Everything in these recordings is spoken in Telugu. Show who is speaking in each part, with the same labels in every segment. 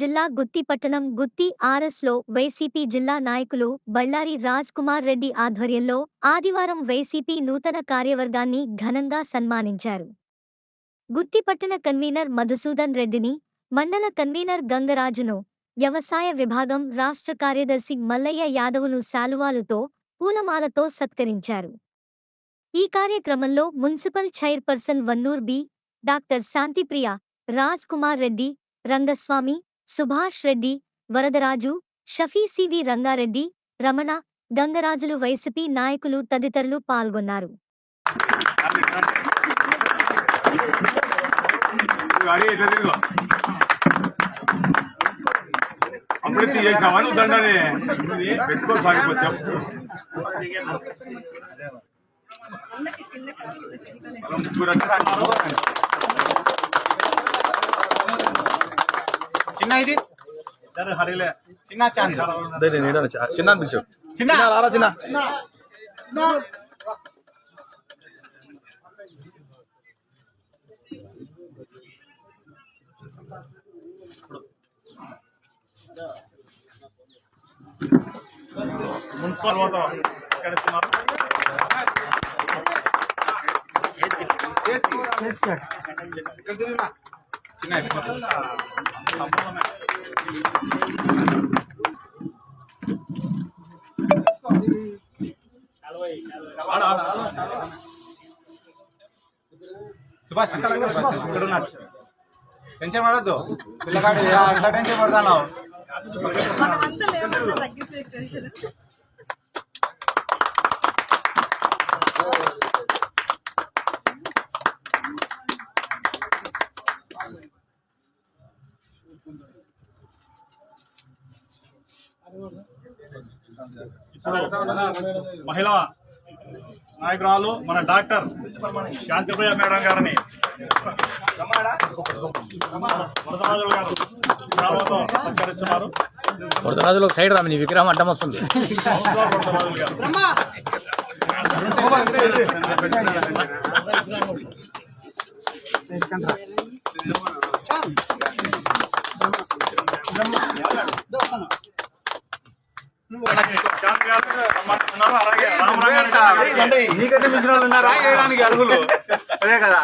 Speaker 1: జిల్లా గుత్తి పట్టణం గుత్తి ఆర్ఎస్లో వైసీపీ జిల్లా నాయకులు బళ్ళారి రాజ్ కుమార్ రెడ్డి ఆధ్వర్యంలో ఆదివారం వైసీపీ నూతన కార్యవర్గాన్ని ఘనంగా సన్మానించారు. గుత్తి పట్టణ కన్వీనర్ మధుసూదన్ రెడ్డిని మండల కన్వీనర్ గంగరాజును వ్యవసాయ విభాగం రాష్ట్ర కార్యదర్శి మల్లయ్య యాదవును శాలువాలుతో పూలమాలతో సత్కరించారు. ఈ కార్యక్రమంలో municipal chairperson Vannur B doctor Shantipriya Raj Kumar Reddy Rangaswamy Subhash Reddy Varadaraju Shafi C V Rangareddy Ramana గంగరాజులు YCP నాయకులు తదితరులు పాల్గొన్నారు.
Speaker 2: అమృతి చేసావా నువ్వు దండని. పెట్టుకో సాగిపోతే ముగ్గురు
Speaker 3: చిన్న ఇది? చిన్న ఛాన్స్
Speaker 4: చిన్న అనిపించాడు
Speaker 3: చిన్న.
Speaker 4: రారా చిన్న.
Speaker 2: మున్సిపల్ పోతావా? ఇక్కడ ఇస్తున్నారు?
Speaker 3: ఇక్కడ తిరుగునా. చిన్న సుభాష్ ఇక్కడ ఉన్నాడు టెన్షన్ పడద్దు. పిల్లగాడు ఎట్లా టెన్షన్ పడతాను
Speaker 5: మనమంతా లేవన్నా తగ్గించే టెన్షన్
Speaker 2: ఇప్పుడు మహిళా నాయకురాలు మన డాక్టర్ శాంతిప్రియ మేడం గారిని. వరదరాజులు గారు సత్కరిస్తున్నారు.
Speaker 4: వరదరాజులు ఒక సైడ్ రామి నీ విగ్రహం అడ్డం వస్తుంది.
Speaker 2: కౌన్సిలర్ వరదరాజులు గారు శాంతి గారు సన్మానిస్తున్నారు అలాగే రామరంగారెడ్డి గారు
Speaker 3: అంటే నీకంటే మించిన వాళ్ళు ఉన్నారా వేయడానికి అలుగులు అదే కదా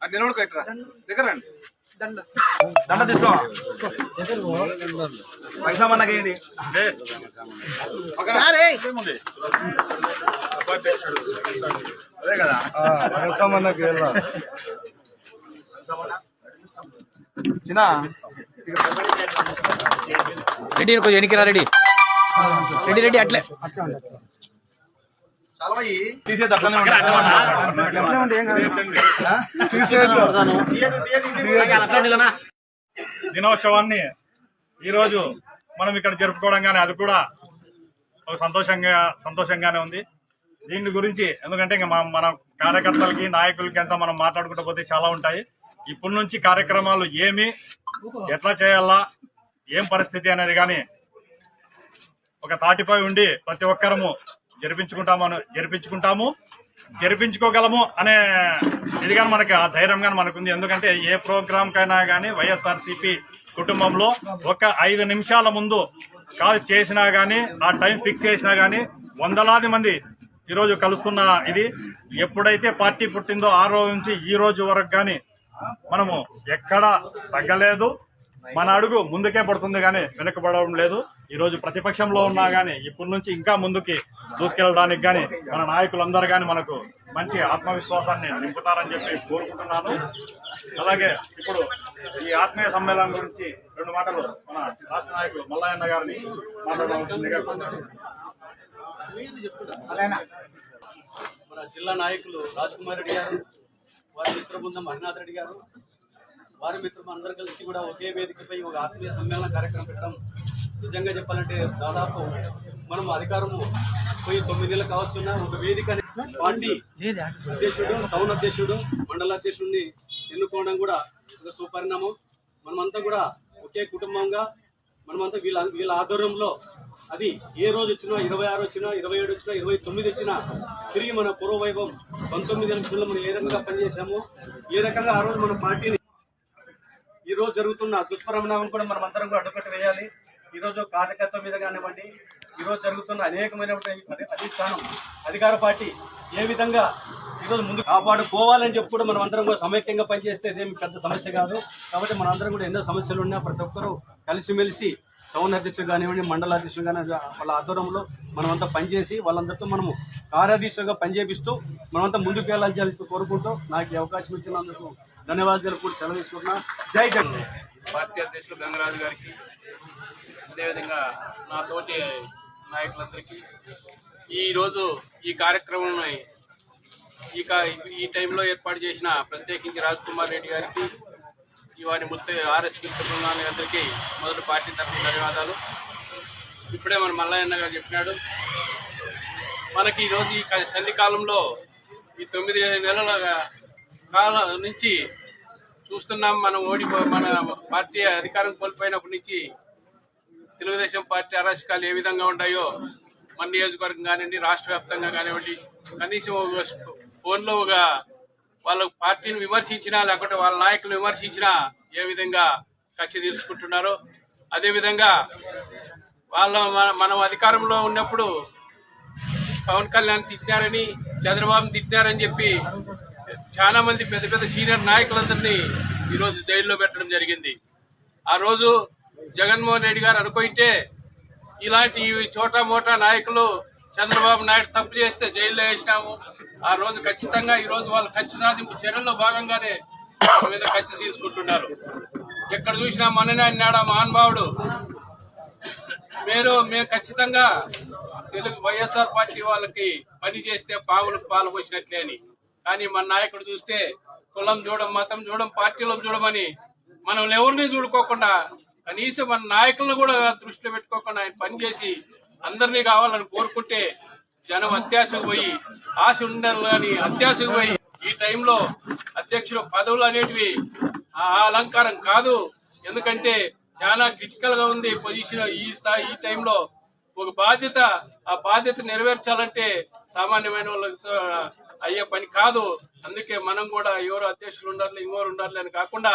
Speaker 3: అది నిలబడుకో ఇక్కడ దగ్గర రండి దండ తీసుకో పైసా మనకేంటి
Speaker 2: ఏ, ఏముంది?
Speaker 3: అదే కదా చిన్న
Speaker 4: రెడ్డి కొంచెం ఎనికిరా రెడీ రెడీ రెడీ అట్లే.
Speaker 2: దినోత్సవాన్ని ఈరోజు మనం ఇక్కడ జరుపుకోవడం కానీ అది కూడా ఒక సంతోషంగా సంతోషంగానే ఉంది. దీని గురించి ఎందుకంటే ఇంకా మన మన కార్యకర్తలకి నాయకులకి అంతా మనం మాట్లాడుకుంటూ పోతే చాలా ఉంటాయి. ఇప్పటి నుంచి కార్యక్రమాలు ఏమి ఎట్లా చేయాలా ఏం పరిస్థితి అనేది కానీ ఒక తాటిపై ఉండి ప్రతి ఒక్కరము జరిపించుకుంటాము జరిపించుకుంటాము జరిపించుకోగలము అనే ఇది కానీ మనకి ఆ ధైర్యం కానీ మనకుంది. ఎందుకంటే ఏ ప్రోగ్రామ్ కైనా కానీ వైఎస్ఆర్సీపీ కుటుంబంలో ఒక ఐదు నిమిషాల ముందు కాల్ చేసినా కానీ ఆ టైం ఫిక్స్ చేసినా కానీ వందలాది మంది ఈరోజు కలుస్తున్న ఇది. ఎప్పుడైతే పార్టీ పుట్టిందో ఆ రోజు నుంచి ఈ రోజు వరకు కానీ మనము ఎక్కడా తగ్గలేదు. మన అడుగు ముందుకే పడుతుంది కానీ వెనుకబడడం లేదు. ఈ రోజు ప్రతిపక్షంలో ఉన్నా గానీ ఇప్పటి నుంచి ఇంకా ముందుకి దూసుకెళ్ళడానికి గానీ మన నాయకులందరూ గానీ మనకు మంచి ఆత్మవిశ్వాసాన్ని నింపుతారని చెప్పి కోరుకుంటున్నాను. అలాగే ఇప్పుడు ఈ ఆత్మీయ సమ్మేళనం గురించి రెండు మాటలు మన రాష్ట్ర నాయకులు మల్లయ్యన్న గారిని మాట్లాడవలసిందిగా
Speaker 6: మన జిల్లా నాయకులు రాజ్ కుమార్ రెడ్డి గారు వారి మిత్ర బృందం హరినాథ్ రెడ్డి గారు వారి మిత్రం అందరూ కలిసి కూడా ఒకే వేదికపై ఒక ఆత్మీయ సమ్మేళన కార్యక్రమం పెట్టడం నిజంగా చెప్పాలంటే దాదాపు మనం అధికారము పోయి తొమ్మిది నెలలు కావస్తున్న ఒక వేదిక పాండి అధ్యక్షుడు టౌన్ అధ్యక్షుడు మండల అధ్యక్షుడిని ఎన్నుకోవడం కూడా ఒక సుపరిణామం. మనమంతా కూడా ఒకే కుటుంబంగా మనమంతా వీళ్ళ వీళ్ళ ఆధ్వర్యంలో అది ఏ రోజు వచ్చినా ఇరవై ఆరు వచ్చినా ఇరవై ఏడు వచ్చినా ఇరవై తొమ్మిది వచ్చినా తిరిగి మన పూర్వవైభవం పంతొమ్మిది ఎలక్షన్లో మనం ఏ రకంగా పనిచేసామో ఏ రకంగా ఆ రోజు మన పార్టీని ఈ రోజు జరుగుతున్న దుష్పరిణామం కూడా మనం అందరం కూడా అడ్డుకట్టు వేయాలి. ఈ రోజు కార్యకర్త మీద కానివ్వండి ఈ రోజు జరుగుతున్న అనేకమైనటువంటి అధిష్టానం అధికార పార్టీ ఏ విధంగా ఈరోజు ముందు కాపాడుకోవాలని చెప్పి కూడా మనం అందరం కూడా సమైక్యంగా పనిచేస్తే ఇదేమి పెద్ద సమస్య కాదు. కాబట్టి మన అందరం కూడా ఎన్నో సమస్యలు ఉన్నా ప్రతి ఒక్కరూ కలిసిమెలిసి టౌన్ అధ్యక్షుడు కానివ్వండి మండల అధ్యక్షుడు కానీ వాళ్ళ ఆధ్వర్యంలో మనమంతా పనిచేసి వాళ్ళందరితో మనము కార్యాధీక్షగా పనిచేపిస్తూ మనమంతా ముందుకు వెళ్ళాలని కోరుకుంటూ నాకు ఈ అవకాశం ఇచ్చినందుకు ధన్యవాదాలు కూడా సెలవు తీసుకుంటున్నా. జై జగన్.
Speaker 7: పార్టీ అధ్యక్షులు గంగరాజు గారికి అదేవిధంగా నా తోటి నాయకులందరికీ ఈరోజు ఈ కార్యక్రమం ఈ ఈ టైంలో ఏర్పాటు చేసిన ప్రత్యేకించి రాజ్ కుమార్ రెడ్డి గారికి ఇవాని ముత్త ఆర్ఎస్ అందరికీ మొదటి పార్టీ తరఫున ధన్యవాదాలు. ఇప్పుడే మన మల్లయ్యన్న గారు చెప్పినాడు. మనకి ఈరోజు ఈ చలికాలంలో ఈ తొమ్మిది నెలల కాలం నుంచి చూస్తున్నాం మనం ఓడిపో మన పార్టీ అధికారం కోల్పోయినప్పటి నుంచి తెలుగుదేశం పార్టీ అరాచకాలు ఏ విధంగా ఉంటాయో మన నియోజకవర్గం కానివ్వండి రాష్ట్ర వ్యాప్తంగా కానివ్వండి కనీసం ఒక ఫోన్లో ఒక వాళ్ళ పార్టీని విమర్శించినా లేకుంటే వాళ్ళ నాయకులు విమర్శించినా ఏ విధంగా కక్ష తీసుకుంటున్నారో అదేవిధంగా వాళ్ళ మన- మనం అధికారంలో ఉన్నప్పుడు పవన్ కళ్యాణ్ తిట్టినారని చంద్రబాబు తిట్టినారని చెప్పి చాలా మంది పెద్ద పెద్ద సీనియర్ నాయకులందరినీ ఈరోజు జైల్లో పెట్టడం జరిగింది. ఆ రోజు జగన్మోహన్ రెడ్డి గారు అనుకుంటే ఇలాంటి చోటా మోటా నాయకులు చంద్రబాబు నాయుడు తప్పు చేస్తే జైల్లో వేసినాము. ఆ రోజు ఖచ్చితంగా ఈ రోజు వాళ్ళు ఖర్చు సాధింపు చర్యల్లో భాగంగానే మీద ఖర్చు తీసుకుంటున్నారు. ఎక్కడ చూసినా మననే అన్నాడు ఆ మహానుభావుడు మీరు మేము ఖచ్చితంగా తెలుగు వైఎస్ఆర్ పార్టీ వాళ్ళకి పని చేస్తే పావులకు పాలు పోసినట్లే అని. కానీ మన నాయకుడు చూస్తే కులం చూడం మతం చూడం పార్టీలో చూడమని మనం ఎవరిని చూడుకోకుండా కనీసం మన నాయకులను కూడా దృష్టిలో పెట్టుకోకుండా ఆయన పనిచేసి అందరినీ కావాలని కోరుకుంటే జనం అత్యాశకు పోయి ఆశ ఉండాలి కానీ అత్యాశకు పోయి ఈ టైంలో అధ్యక్షుడు పదవులు అనేటివి ఆ అలంకారం కాదు. ఎందుకంటే చాలా క్రిటికల్గా ఉంది పొజిషన్ ఈ స్థాయి ఈ టైంలో. ఒక బాధ్యత ఆ బాధ్యత నెరవేర్చాలంటే సామాన్యమైన వాళ్ళతో అయ్యే పని కాదు. అందుకే మనం కూడా ఎవరు అధ్యక్షులు ఉండాలి ఇంకోరు ఉండాలి అని కాకుండా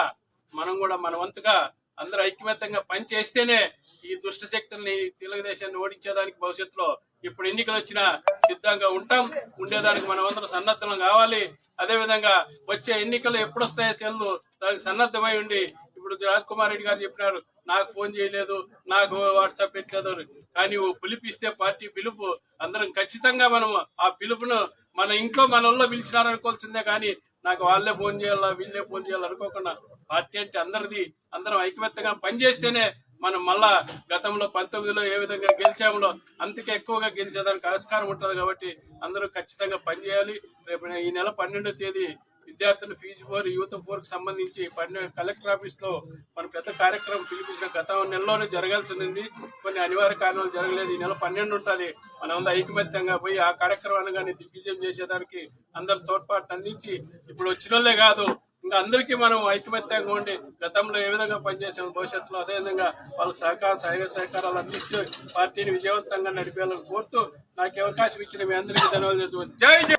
Speaker 7: మనం కూడా మన వంతుగా అందరూ ఐక్యమత్యంగా పని చేస్తేనే ఈ దుష్ట శక్తుల్ని తెలుగుదేశాన్ని ఓడించేదానికి భవిష్యత్తులో ఇప్పుడు ఎన్నికలు వచ్చినా సిద్ధంగా ఉంటాం. ఉండేదానికి మనం అందరం సన్నద్ధం కావాలి. అదేవిధంగా వచ్చే ఎన్నికలు ఎప్పుడు వస్తాయో తెలియదు దానికి సన్నద్ధమై ఉండి ఇప్పుడు రాజ్ కుమార్ రెడ్డి గారు చెప్పినారు నాకు ఫోన్ చేయలేదు నాకు వాట్సాప్ పెట్టలేదు అని. కానీ పిలిపిస్తే పార్టీ పిలుపు. అందరం ఖచ్చితంగా మనం ఆ పిలుపును మన ఇంట్లో మనల్లో పిలిచినారు అనుకోవాల్సిందే కానీ నాకు వాళ్ళే ఫోన్ చేయాలా వీళ్ళే ఫోన్ చేయాలి అనుకోకుండా పార్టీ అంటే అందరిది అందరం ఐకమత్యంగా పనిచేస్తేనే మనం మళ్ళా గతంలో పంతొమ్మిదిలో ఏ విధంగా గెలిచామో అంతకే ఎక్కువగా గెలిచేదానికి ఆస్కారం ఉంటుంది కాబట్టి అందరూ ఖచ్చితంగా పనిచేయాలి. రేపు ఈ నెల పన్నెండో తేదీ విద్యార్థుల ఫీజు ఫోర్ యూత్ ఫోర్కి సంబంధించి పన్నెండు కలెక్టర్ ఆఫీస్లో మన పెద్ద కార్యక్రమం పిలిపించిన గత నెలలోనే జరగాల్సి ఉంది కొన్ని అనివార్య కారణాలు జరగలేదు. ఈ నెల పన్నెండు ఉంటుంది మనం అందరూ ఐకమత్యంగా పోయి ఆ కార్యక్రమాన్ని కానీ దిగ్విజయం చేసేదానికి అందరు తోడ్పాటు అందించి ఇప్పుడు వచ్చిన కాదు ఇంకా అందరికీ మనం ఐకమత్యంగా ఉండి గతంలో ఏ విధంగా పనిచేసాము భవిష్యత్తులో అదే విధంగా వాళ్ళకి సహకార సహాయ సహకారాలు అందించి పార్టీని విజయవంతంగా నడిపేయాలని కోరుతూ నాకు అవకాశం ఇచ్చిన మీ అందరికీ ధన్యవాదాలు జై జై!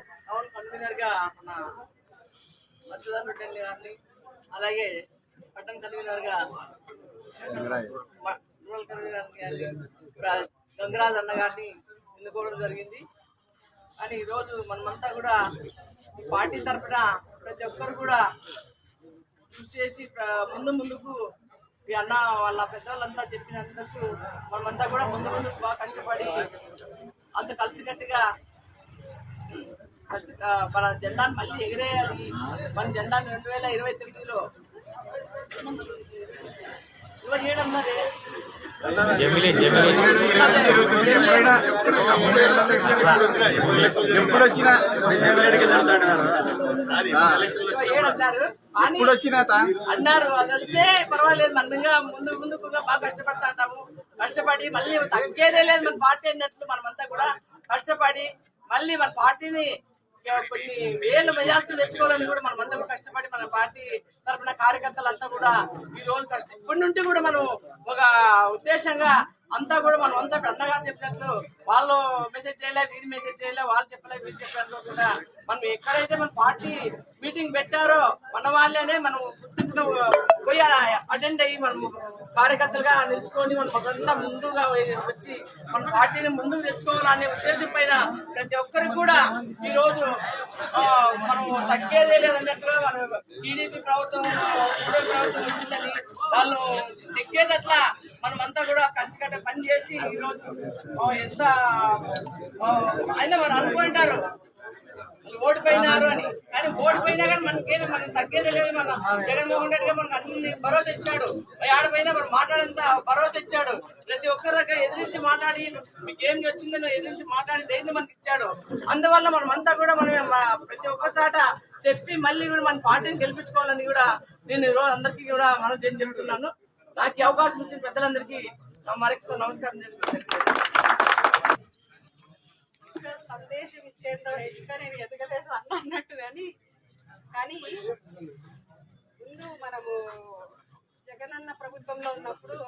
Speaker 5: మసూదర్ రెడ్డి గారిని అలాగే పట్టణ కన్వీనర్గా మ- రూరల్ కన్వీనర్ గంగరాజ్ అన్న గారిని ఎన్నుకోవడం జరిగింది. కానీ ఈరోజు మనమంతా కూడా పార్టీ తరఫున ప్రతి ఒక్కరు కూడా కృషి చేసి ముందు ముందుకు ఈ అన్న వాళ్ళ పెద్దవాళ్ళంతా చెప్పినందుకు మనమంతా కూడా ముందు ముందుకు బాగా కష్టపడి అంత కలిసికట్టుగా మన జెండాను మళ్ళీ ఎగిరేయాలి. మన జెండాను రెండు వేల ఇరవై తొమ్మిదిలో.
Speaker 4: జమిలి జమిలి.
Speaker 3: ఎప్పుడు వచ్చినా
Speaker 5: అన్నారు కానీ
Speaker 3: ఎప్పుడు వచ్చినా తా?
Speaker 5: అన్నారు అది వస్తే పర్వాలేదు. మనంగా ముందు ముందుకుగా బాగా కష్టపడతా ఉంటాము. కష్టపడి మళ్ళీ తగ్గేదే లేదు. మన పార్టీ అన్నట్లు మనమంతా కూడా కష్టపడి మళ్ళీ మన పార్టీని కొన్ని వేల మెజార్టీ తెచ్చుకోవాలని కూడా మనం అంతా కష్టపడి మన పార్టీ తరఫున కార్యకర్తలంతా కూడా ఈ రోజు కష్టం ఇప్పటి నుండి కూడా మనం ఒక ఉద్దేశంగా అంతా కూడా మనం అంతా పెద్దగా అన్నగా చెప్పినట్లు వాళ్ళు మెసేజ్ చేయలే వీధి మెసేజ్ చేయలే వాళ్ళు చెప్పలే వీళ్ళు చెప్పినట్లు కూడా మనం ఎక్కడైతే మన పార్టీ మీటింగ్ పెట్టారో మన వాళ్ళనే మనం పోయి అటెండ్ అయ్యి మనం కార్యకర్తలుగా నిలుచుకొని మనం అంతా ముందుగా వచ్చి మన పార్టీని ముందుకు తెచ్చుకోవాలనే ఉద్దేశం పైన ప్రతి ఒక్కరికి కూడా ఈ రోజు మనం తగ్గేదే లేదన్నట్టుగా మనం టీడీపీ ప్రభుత్వం ప్రభుత్వం వచ్చిందని వాళ్ళు నెగ్గేదట్లా మనమంతా కూడా కలిసికట్ట పని చేసి ఈరోజు ఎంత అయినా మనం అనుకుంటారు. ఓడిపోయినారు అని. కానీ ఓడిపోయినా కానీ మనకేమి మనం తగ్గేది లేదు. మన జగన్మోహన్ రెడ్డి గారు మనకు అన్ని భరోసా ఇచ్చాడు. ఆడపోయినా మనం మాట్లాడంత భరోసా ఇచ్చాడు. ప్రతి ఒక్కరి దగ్గర ఎదిరించి మాట్లాడి మీకు ఏం వచ్చిందని ఎదిరించి మాట్లాడి దేన్ని మనకి ఇచ్చాడు. అందువల్ల మనం అంతా కూడా మనం ప్రతి ఒక్క చాట చెప్పి మళ్ళీ కూడా మన పార్టీని గెలిపించుకోవాలని కూడా నేను ఈరోజు రోజు అందరికీ కూడా మనం చేసి చెప్తున్నాను నాకు అవకాశం ఇచ్చిన పెద్దలందరికీ మరొకసారి నమస్కారం చేసుకుంటాను
Speaker 8: ఇంకా సందేశం ఇచ్చేంత ఇంకా నేను ఎదగలేదు అన్న అన్నట్టు కానీ కానీ ముందు మనము జగనన్న ప్రభుత్వంలో ఉన్నప్పుడు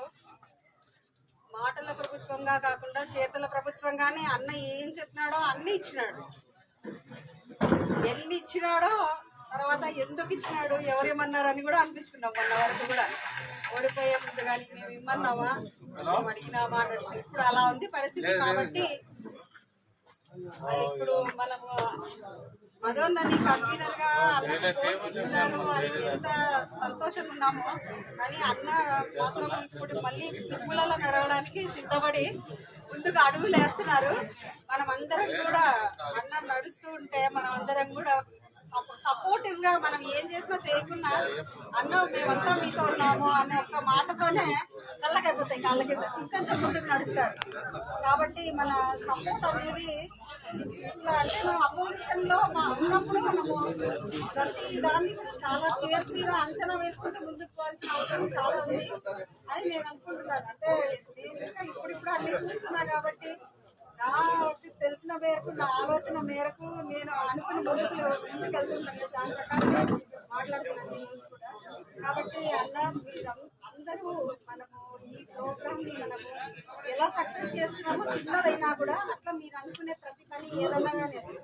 Speaker 8: మాటల ప్రభుత్వంగా కాకుండా చేతుల ప్రభుత్వంగానే అన్న ఏం చెప్పినాడో అన్ని ఇచ్చినాడు. ఎన్ని ఇచ్చినాడో తర్వాత ఎందుకు ఇచ్చినాడు ఎవరేమన్నారని కూడా అనిపించుకున్నాం మొన్న వరకు కూడా. ఓడిపోయే ముందు కానీ మేము ఇమ్మన్నావా మేము అడిగినామా అన్నట్టు ఇప్పుడు అలా ఉంది పరిస్థితి కాబట్టి ఇప్పుడు మనము మదోన్నని కన్వీనర్గా అన్నకి పోస్ట్ ఇచ్చినారు అని ఎంత సంతోషంగా ఉన్నామో. కానీ అన్న మాత్రం ఇప్పుడు మళ్ళీ నిప్పులలో నడవడానికి సిద్ధపడి ముందుకు అడుగులు వేస్తున్నారు. మనం అందరం కూడా అన్న నడుస్తూ ఉంటే మనం అందరం కూడా సపోర్టివ్గా మనం ఏం చేసినా చేయకుండా అన్న మేమంతా మీతో ఉన్నాము అనే ఒక్క మాటతోనే చల్లకైపోతాయి కాళ్ళ కింద. ఇంకొంచెం ముందుకు నడుస్తారు. కాబట్టి మన సపోర్ట్ అనేది ఇట్లా అంటే మనం అపోజిషన్లో మా ఉన్నప్పుడు మనము ప్రతి దాన్ని కూడా చాలా కేర్ఫుల్ అంచనా వేసుకుంటూ ముందుకు పోవాల్సిన అవసరం చాలా ఉంది అని నేను అనుకుంటున్నాను. అంటే నేను ఇంకా ఇప్పుడిప్పుడు అన్ని చూస్తున్నా కాబట్టి తెలిసిన మేరకు నా ఆలోచన మేరకు నేను అనుకుని ముందుకు ముందుకు వెళ్తున్నాను దాని ప్రకారం మాట్లాడుతున్నాను న్యూస్ కూడా. కాబట్టి అన్న మీరు అందరూ మనము ఈ ప్రోగ్రామ్ని మనము ఎలా సక్సెస్ చేస్తున్నామో చిన్నదైనా కూడా అట్లా మీరు అనుకునే ప్రతి పని ఏదన్నా కానీ ఎవరు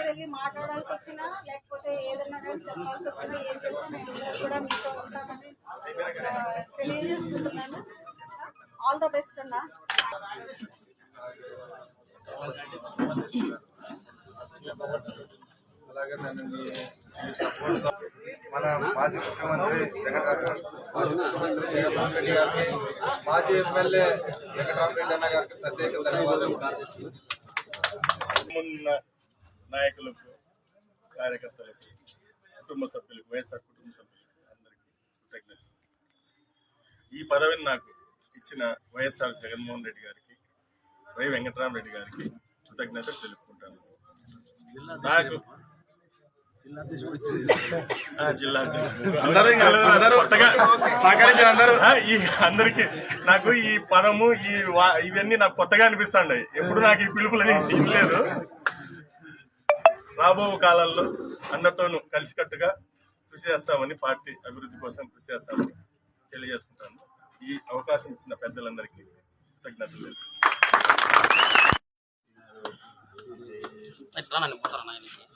Speaker 8: వెళ్ళి మాట్లాడాల్సి వచ్చినా లేకపోతే ఏదన్నా కానీ చెప్పాల్సి వచ్చినా ఏం చేసినా మేము కూడా మీతో ఉంటామని తెలియజేస్తున్నాను తెలియజేసుకుంటున్నాను. ఆల్ ద బెస్ట్ అన్న.
Speaker 9: అలాగే నన్ను మీ సపోర్ట్ మన మాజీ ముఖ్యమంత్రి జగన్ మాజీ ముఖ్యమంత్రి జగన్మోహన్ రెడ్డి గారికి మాజీ ఎమ్మెల్యే వెంకటరామరెడ్డి అన్న గారికి ప్రత్యేక ధన్యవాదాలు
Speaker 10: ఉన్న నాయకులకు కార్యకర్తలకు కుటుంబ సభ్యులకు వైఎస్ఆర్ కుటుంబ సభ్యులకు అందరికీ కృతజ్ఞతలు. ఈ పదవిని నాకు ఇచ్చిన వైఎస్ఆర్ జగన్మోహన్ రెడ్డి గారికి వై వెంకటరామరెడ్డి గారికి కృతజ్ఞతలు తెలుపుకుంటాను. నాకు జిల్లా సహకరించిన అందరూ. ఈ అందరికి నాకు ఈ పదము ఈ ఇవన్నీ నాకు కొత్తగా అనిపిస్తాయి ఎప్పుడు నాకు ఈ పిలుపులని తినలేదు రాబో కాలంలో అందరితోనూ కలిసికట్టుగా కృషి చేస్తామని పార్టీ అభివృద్ధి కోసం కృషి చేస్తామని తెలియజేసుకుంటాను. ఈ అవకాశం ఇచ్చిన పెద్దలందరికీ కృతజ్ఞతలు
Speaker 11: இப்போலாம் நான் போடுறேன் நான் எனக்கு